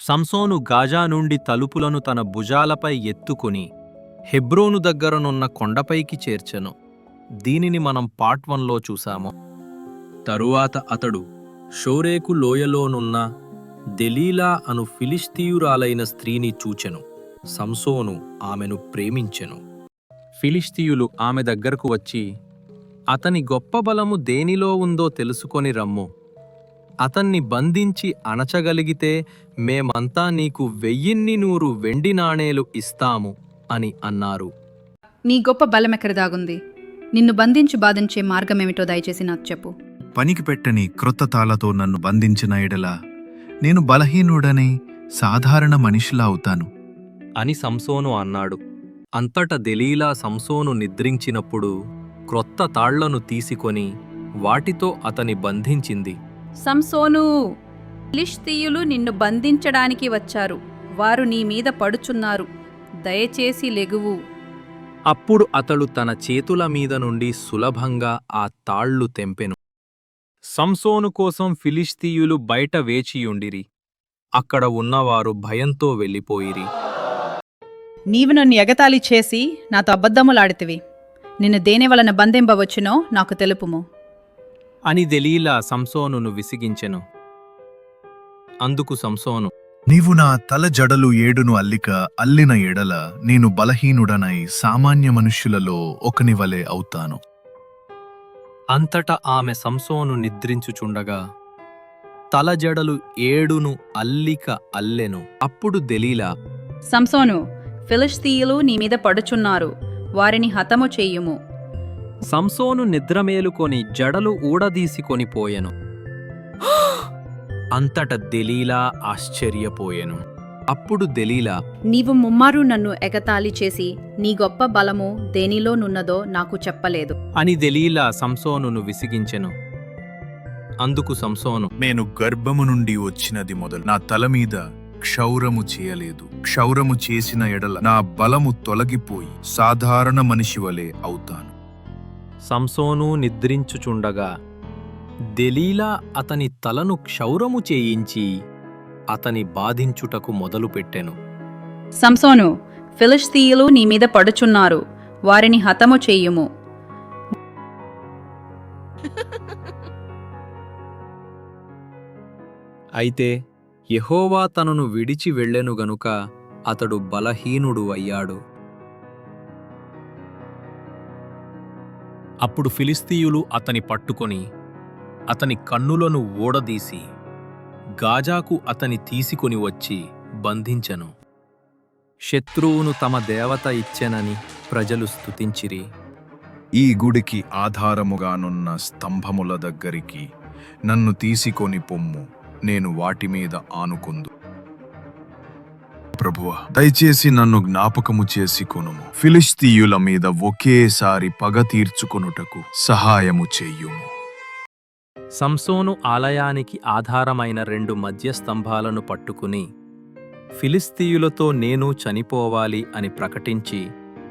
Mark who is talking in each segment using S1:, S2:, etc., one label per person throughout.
S1: సంసోను Gaza నుండి తలుపులను తన భుజాలపై ఎత్తుకుని హెబ్రోను దగ్గరనున్న కొండపైకి చేర్చెను. దీనిని మనం పార్ట్ వన్లో చూశాము. తరువాత అతడు షోరేకు లోయలోనున్న దెలీలా అను ఫిలిస్తీయురాలైన స్త్రీని చూచెను. సంసోను ఆమెను ప్రేమించెను. ఫిలిస్తీయులు ఆమె దగ్గరకు వచ్చి అతని గొప్ప బలము దేనిలో ఉందో తెలుసుకొని రమ్ము. అతన్ని బంధించి అణచగలిగితే మేమంతా నీకు వెయ్యిన్ని నూరు వెండి నాణేలు ఇస్తాము అని అన్నారు.
S2: నీ గొప్ప బలమెక్కడ దాగుంది? నిన్ను బంధించి బాధించే మార్గమేమిటో దయచేసి నాకు చెప్పు.
S3: పనికి పెట్టని క్రొత్త తాళతో నన్ను బంధించిన ఎడల నేను బలహీనుడని సాధారణ మనిషిలా అవుతాను.
S1: అని సంసోను అన్నాడు. అంతట దెలీలా సంసోను నిద్రించినప్పుడు క్రొత్త తాళ్ళను తీసుకొని వాటితో అతని బంధించింది.
S2: సంసోను ఫిలిష్తీయులు నిన్ను బంధించడానికి వచ్చారు. వారు నీ మీద పడుచున్నారు. దయచేసి లెగువు.
S1: అప్పుడు అతడు తన చేతుల మీద నుండి సులభంగా ఆ తాళ్ళు తెంపెను. సంసోను కోసం ఫిలిస్తీయులు బయట వేచియుండిరి. అక్కడ ఉన్నవారు భయంతో వెళ్ళిపోయిరి.
S2: నీవు నన్ను ఎగతాళి చేసి నాతో అబద్ధములాడితివి. నిన్ను దేని వలన బంధింపవచ్చునో నాకు తెలుపుము.
S1: అని దెలీలా సంసోనును విసిగించెను. అందుకు సంసోను
S3: నీవు నా తల జడలు ఏడును అల్లిక అల్లిన ఎడల నేను బలహీనుడనై సామాన్య మనుష్యులలో ఒకని వలె అవుతాను.
S1: అంతటా ఆమె సంసోను నిద్రించుచుండగా తలజడలు ఏడును అల్లిక అల్లెను. అప్పుడు దెలీలా
S2: సంసోను ఫిలిస్తీయులు నీ మీద పడుచున్నారు వారిని హతము చెయ్యుము
S1: సంసోను నిద్రమేలుకొని జడలు ఊడదీసికొని పోయెను అంతట దెలీలా ఆశ్చర్యపోయెను. అప్పుడు దెలీలా
S2: నీవు ముమ్మారు నన్ను ఎగతాళి చేసి నీ గొప్ప బలము దేనిలోనున్నదో నాకు చెప్పలేదు.
S1: అని దెలీలా సంసోనును విసిగించెను. అందుకు సంసోను
S3: నేను గర్భము నుండి వచ్చినది మొదలు. నా తల మీద క్షౌరము చేయలేదు. క్షౌరము చేసిన ఎడల నా బలము తొలగిపోయి సాధారణ మనిషి వలె అవుతాను.
S1: సంసోను నిద్రించుచుండగా దెలీలా అతని తలను క్షౌరము చేయించి అతని బాధించుటకు మొదలుపెట్టెను.
S2: సంసోను ఫిలిస్తీయులు నీ మీద పడుచున్నారు వారిని హతము చెయ్యుము
S1: అయితే యెహోవా తనను విడిచి వెళ్ళెను గనుక అతడు బలహీనుడు అయ్యాడు. అప్పుడు ఫిలిస్తీయులు అతని పట్టుకొని అతని కన్నులను ఊడదీసి గాజాకు అతని తీసుకొని వచ్చి బంధించెను. శత్రువును తమ దేవత ఇచ్చెనని ప్రజలు స్తుతించిరి.
S3: ఈ గుడికి ఆధారముగానున్న స్తంభముల దగ్గరికి నన్ను తీసుకొని పొమ్ము నేను వాటి మీద ఆనుకుందు. ప్రభువా దయచేసి నన్ను జ్ఞాపకము చేసి కొనుము. ఫిలిస్తీయుల మీద ఒకేసారి పగ తీర్చుకొనుటకు సహాయము చెయ్యుము
S1: సంసోను ఆలయానికి ఆధారమైన రెండు మధ్య స్తంభాలను పట్టుకుని ఫిలిస్తీయులతో నేను చనిపోవాలి అని ప్రకటించి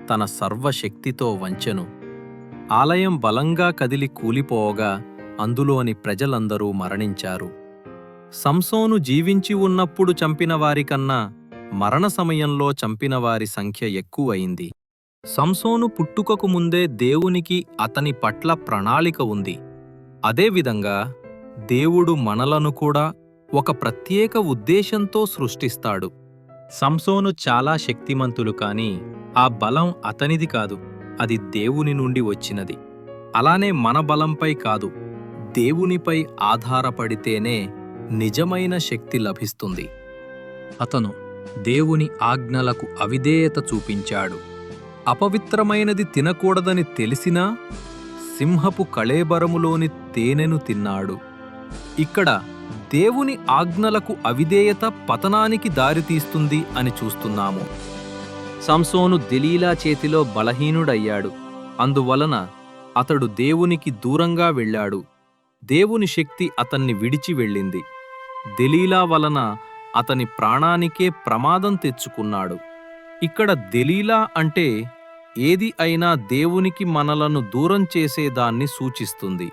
S1: తన సర్వశక్తితో వంచెను. ఆలయం బలంగా కదిలి కూలిపోగా అందులోని ప్రజలందరూ మరణించారు. సంసోను జీవించి ఉన్నప్పుడు చంపిన వారికన్నా మరణ సమయంలో చంపిన వారి సంఖ్య ఎక్కువయింది సంసోను పుట్టుకకు ముందే దేవునికి అతని పట్ల ప్రణాళిక ఉంది. అదేవిధంగా దేవుడు మనలను కూడా ఒక ప్రత్యేక ఉద్దేశంతో సృష్టిస్తాడు. సంసోను చాలా శక్తిమంతులు కాని ఆ బలం అతనిది కాదు అది దేవుని నుండి వచ్చినది. అలానే మన బలంపై కాదు దేవునిపై ఆధారపడితేనే నిజమైన శక్తి లభిస్తుంది. అతను దేవుని ఆజ్ఞలకు అవిధేయత చూపించాడు. అపవిత్రమైనది తినకూడదని తెలిసినా సింహపు కళేబరములోని తేనెను తిన్నాడు. ఇక్కడ దేవుని ఆజ్ఞలకు అవిధేయత పతనానికి దారితీస్తుంది అని చూస్తున్నాము. సంసోను దిలీలా చేతిలో బలహీనుడయ్యాడు. అందువలన అతడు దేవునికి దూరంగా వెళ్ళాడు. దేవుని శక్తి అతన్ని విడిచి వెళ్ళింది. దెలీలా వలన అతని ప్రాణానికే ప్రమాదం తెచ్చుకున్నాడు. ఇక్కడ దెలీలా అంటే ఏది అయినా దేవునికి మనలను దూరం చేసేదాన్ని సూచిస్తుంది.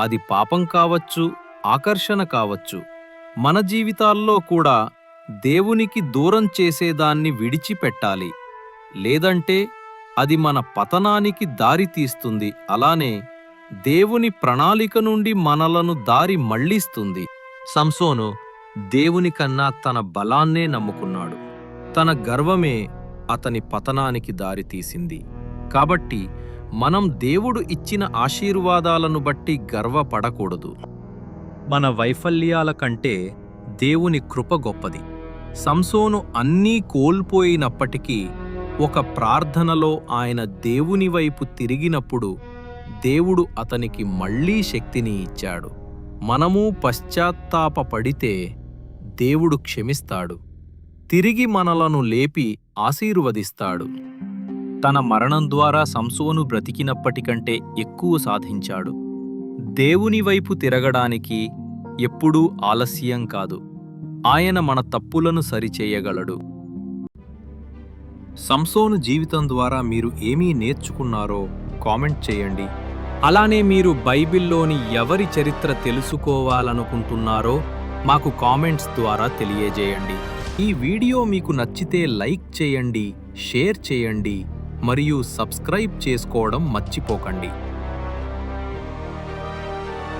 S1: అది పాపం కావచ్చు ఆకర్షణ కావచ్చు. మన జీవితాల్లో కూడా దేవునికి దూరం చేసేదాన్ని విడిచిపెట్టాలి. లేదంటే అది మన పతనానికి దారి తీస్తుంది. అలానే దేవుని ప్రణాళిక నుండి మనలను దారి మళ్ళిస్తుంది. సంసోను దేవుని కన్నా తన బలాన్నే నమ్ముకున్నాడు. తన గర్వమే అతని పతనానికి దారితీసింది కాబట్టి మనం దేవుడు ఇచ్చిన ఆశీర్వాదాలను బట్టి గర్వపడకూడదు. మన వైఫల్యాల కంటే దేవుని కృప గొప్పది. సంసోను అన్నీ కోల్పోయినప్పటికీ ఒక ప్రార్థనలో ఆయన దేవుని వైపు తిరిగినప్పుడు దేవుడు అతనికి మళ్ళీ శక్తిని ఇచ్చాడు. మనము పశ్చాత్తాపపడితే దేవుడు క్షమిస్తాడు. తిరిగి మనలను లేపి ఆశీర్వదిస్తాడు. తన మరణం ద్వారా సంసోను బ్రతికినప్పటికంటే ఎక్కువ సాధించాడు. దేవుని వైపు తిరగడానికి ఎప్పుడూ ఆలస్యం కాదు. ఆయన మన తప్పులను సరిచేయగలడు. సంసోను జీవితం ద్వారా మీరు ఏమీ నేర్చుకున్నారో కామెంట్ చేయండి. అలానే మీరు బైబిల్లోని ఎవరి చరిత్ర తెలుసుకోవాలనుకుంటున్నారో మాకు కామెంట్స్ ద్వారా తెలియజేయండి. ఈ వీడియో మీకు నచ్చితే లైక్ చేయండి షేర్ చేయండి మరియు సబ్స్క్రైబ్ చేసుకోవడం మర్చిపోకండి.